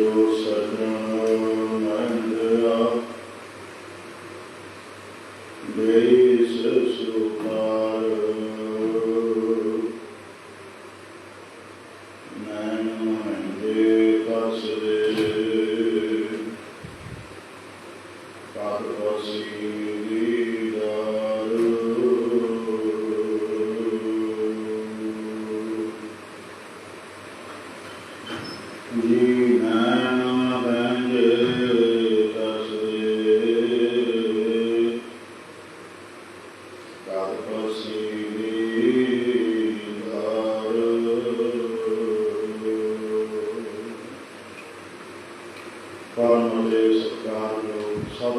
Deus.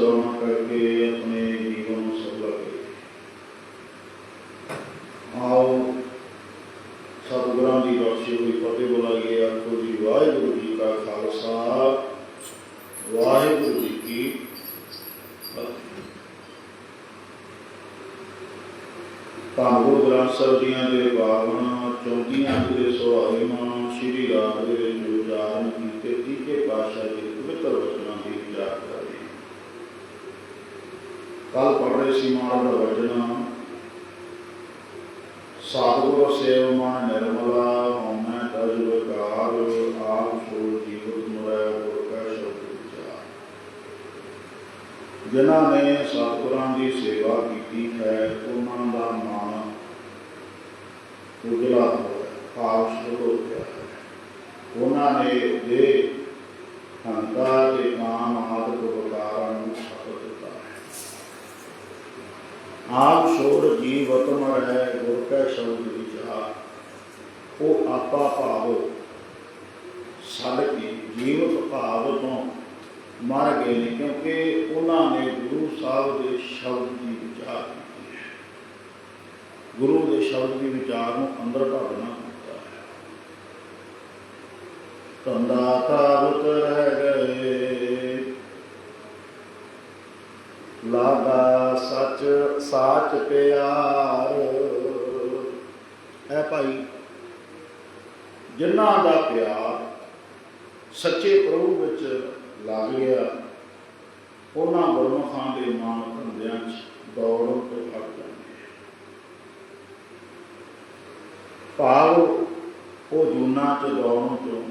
ਕਥਾ ਨੂੰ ਸਰਵਣ ਕਰਕੇ ਆਪਣੇ ਜੀਵਨ ਨੂੰ ਸਤਿਗੁਰਾਂ ਦੀ ਬਖਸ਼ੀ ਹੋਈ, ਫਤਿਹ ਬੁਲਾਈਏ, ਆਖੋ ਜੀ, ਵਾਹਿਗੁਰੂ ਜੀ ਕਾ ਖਾਲਸਾ, ਵਾਹਿਗੁਰੂ ਜੀ ਕੀ ਫਤਿਹ। ਗੁਰੂ ਗ੍ਰੰਥ ਸਾਹਿਬ ਜੀਆਂ ਦੇ ਪਾਵਨ 34 ਦੇ ਸੁਹਾਇਮਾਨ ਸ੍ਰੀ ਰਾਮ ਦੇ ਵਿੱਚ ਕੀਤੇ, ਤੀਜੇ ਪਾਤਸ਼ਾਹ ਦੇ ਪਵਿੱਤਰ ਵਚਨਾਂ ਦੀ ਵਿਚਾਰ ਕਰ ਕੱਲ ਪੜ ਰਹੇ ਸੀ ਮਾਨ ਦਾ ਵਚਨ। ਸਤਿਗੁਰ ਸੇਵ ਮਨ ਨਿਰਮਲਾ, ਹਉਮੈ ਤਜ ਵਿਕਾਰ, ਆਪ ਸੋ ਜੀਵਤ ਮੁਰੈ ਗੁਰ ਕੈ ਸ਼ਬਦ ਵਿਚਾਰ ਜਿਨ੍ਹਾਂ ਨੇ ਸਤਿਗੁਰਾਂ ਦੀ ਸੇਵਾ ਕੀਤੀ ਹੈ, ਉਹਨਾਂ ਦਾ ਮਨ ਉਜਲਾ ਹੋਇਆ ਭਾਵ ਸ਼ੁਰੂ ਹੋ ਗਿਆ। ਉਹਨਾਂ ਨੇ ਦੇ ਹੰਕਾਰ ਤੇ ਕਾਮ ਆਦਿ ਵਿਕਾਰਾਂ ਨੂੰ ਸਫਲ ਆਪ ਛੋੜ ਜੀਵਤ ਮਰ ਹੈ, ਗੁਰ ਕੈ ਸ਼ਬਦ ਵਿਚਾਰ ਉਹ ਆਪਾ ਭਾਵ ਛੱਡ ਕੇ ਜੀਵਤ ਭਾਵ ਤੋਂ ਮਰ ਗਏ ਨੇ, ਕਿਉਂਕਿ ਉਹਨਾਂ ਨੇ ਗੁਰੂ ਸਾਹਿਬ ਦੇ ਸ਼ਬਦ ਦੀ ਵਿਚਾਰ ਕੀਤੀ ਹੈ। ਗੁਰੂ ਦੇ ਸ਼ਬਦ ਦੀ ਵਿਚਾਰ ਨੂੰ ਅੰਦਰ ਭਰਨਾ ਹੁੰਦਾ ਹੈ। ਤੰਦਾ ਤਾਵਤ ਰਹਿ ਗਏ ਲਾਗਾ ਸੱਚ ਸਾਚ ਪਿਆਰ। ਹੈ ਭਾਈ ਜਿਨ੍ਹਾਂ ਦਾ ਪਿਆਰ ਸੱਚੇ ਪ੍ਰਭੂ ਵਿੱਚ ਲੱਗ ਗਿਆ, ਉਹਨਾਂ ਗੁਰਮੁਖਾਂ ਦੇ ਮਨ ਧੰਦਿਆਂ 'ਚ ਦੌੜਨ ਤੋਂ ਹਟ ਜਾਂਦੇ ਭਾਵ ਉਹ ਜੂਨਾ 'ਚ ਦੌੜਨ ਤੋਂ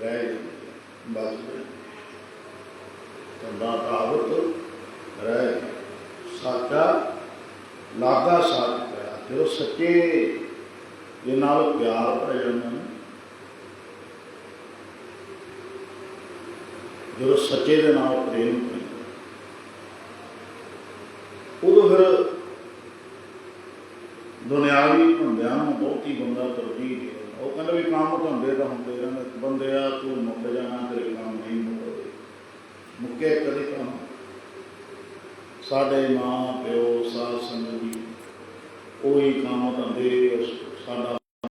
ਰਹਿ ਜਾਂਦੇ ਬਚ ਜਾਂਦੇ ਤਾਵਤ ਰਹਿ ਸਾਚਾ ਲਾਗਾ ਸਾਚ ਪਿਆ ਜਦੋਂ ਸੱਚੇ ਦੇ ਨਾਲ ਪਿਆਰ ਭਰ ਜਾਂਦਾ ਨਾ। ਜਦੋਂ ਸੱਚੇ ਦੇ ਨਾਲ ਪ੍ਰੇਮ ਪੈਂਦਾ ਉਦੋਂ ਫਿਰ ਦੁਨਿਆਵੀ ਧੰਦਿਆਂ ਨੂੰ ਬਹੁਤ ਹੀ ਬੰਦਾ ਤਰਜੀਹ ਦੇ ਉਹ ਕਹਿੰਦਾ ਵੀ ਕੰਮ ਧੰਦੇ ਤਾਂ ਹੁੰਦੇ ਰਹਿੰਦੇ ਬੰਦੇ ਆ, ਤੂੰ ਮੁੱਕ ਜਾਣਾ, ਤੇਰੇ ਕੰਮ ਨਹੀਂ ਮੁੱਕਦੇ। ਮੁੱਕੇ ਕਦੇ ਕੰਮ ਸਾਡੇ ਮਾਂ ਪਿਓ ਸਾਧ ਸੰਗਤ ਜੀ ਉਹੀ ਕੰਮ ਧੰਦੇ ਸਾਡਾ